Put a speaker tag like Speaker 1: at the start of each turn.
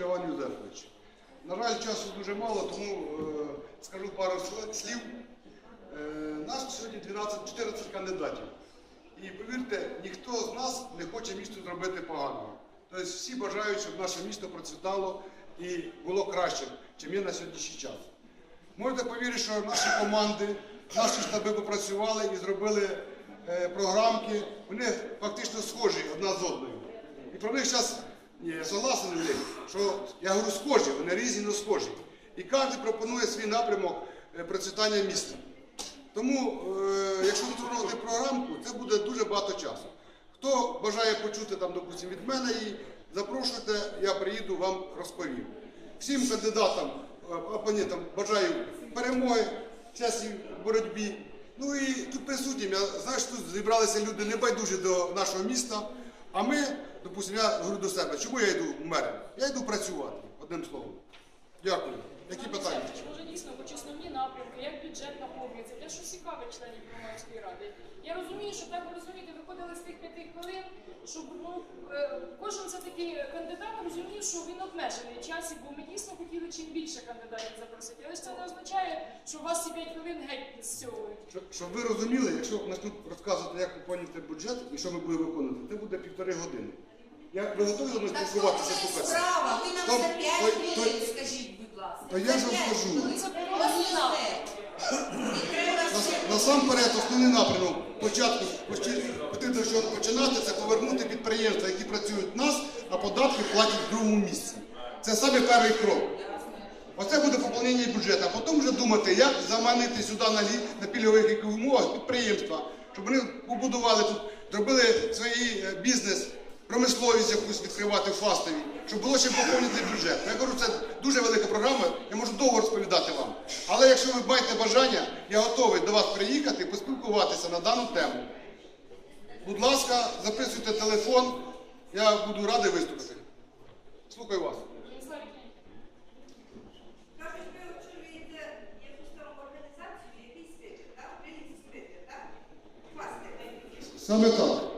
Speaker 1: Іван Юзефович. На жаль, часу дуже мало, тому е, скажу пару слів. Е, нас сьогодні 12-14 кандидатів. І повірте, ніхто з нас не хоче місту зробити поганого. Тобто всі бажають, щоб наше місто процвітало і було краще, чим є на сьогоднішній час. Можете повірити, що наші команди, наші штаби попрацювали і зробили е, програмки. Вони фактично схожі одна з одною. І про них зараз я согласен, Андрій, що я говорю схожі, вони різні, але схожі. І кожен пропонує свій напрямок е, процвітання міста. Тому, е, якщо розробити програмку, це буде дуже багато часу. Хто бажає почути там, допустим, від мене її, запрошуйте, я приїду, вам розповім. Всім кандидатам, е, опонентам бажаю перемоги, часі в боротьбі. Ну і тут присутнім, я знаю, що тут зібралися люди небайдужі до нашого міста. А ми, допустим, я говорю до себе, чому я йду в мери? Я йду працювати, одним словом. Дякую. Які питання?
Speaker 2: Може дійсно хоч основні напрямки, як бюджет наповнюється, те, що цікавить членів громадської ради. Я розумію, що треба розуміти, виходили з тих п'яти хвилин, щоб ну е, кожен все таки кандидат розумів, що він обмежений в часі, бо ми дійсно хотіли чим більше кандидатів запросити. Але ж це не означає, що у вас ці п'ять хвилин геть зсьовують.
Speaker 1: Щоб- ви розуміли, якщо почнуть розказувати, як виконувати бюджет і що ми будемо виконувати, це буде півтори години. Я ви готові мною
Speaker 3: Так
Speaker 1: спілкуватися
Speaker 3: це
Speaker 1: слухати?
Speaker 3: справа. Ви нам
Speaker 1: То-
Speaker 3: за
Speaker 1: то-
Speaker 3: 5
Speaker 1: то-
Speaker 3: хвилин скажіть, будь ласка.
Speaker 1: то я ж вам скажу.
Speaker 2: Це
Speaker 1: Нас- Насамперед, основний напрямок початку потрібно з починати, це повернути підприємства, які працюють в нас, а податки платять в другому місці. Це саме перший крок. Оце буде поповнення бюджету, а потім вже думати, як заманити сюди на, пільгових умовах підприємства, щоб вони побудували тут, зробили свій е, бізнес, промисловість якусь відкривати в Фастові, щоб було чим поповнити бюджет. Я кажу, це дуже велика програма, я можу довго розповідати вам. Але якщо ви маєте бажання, я готовий до вас приїхати і поспілкуватися на дану тему. Будь ласка, записуйте телефон, я буду радий виступити. Слухаю вас. Samuel Talk.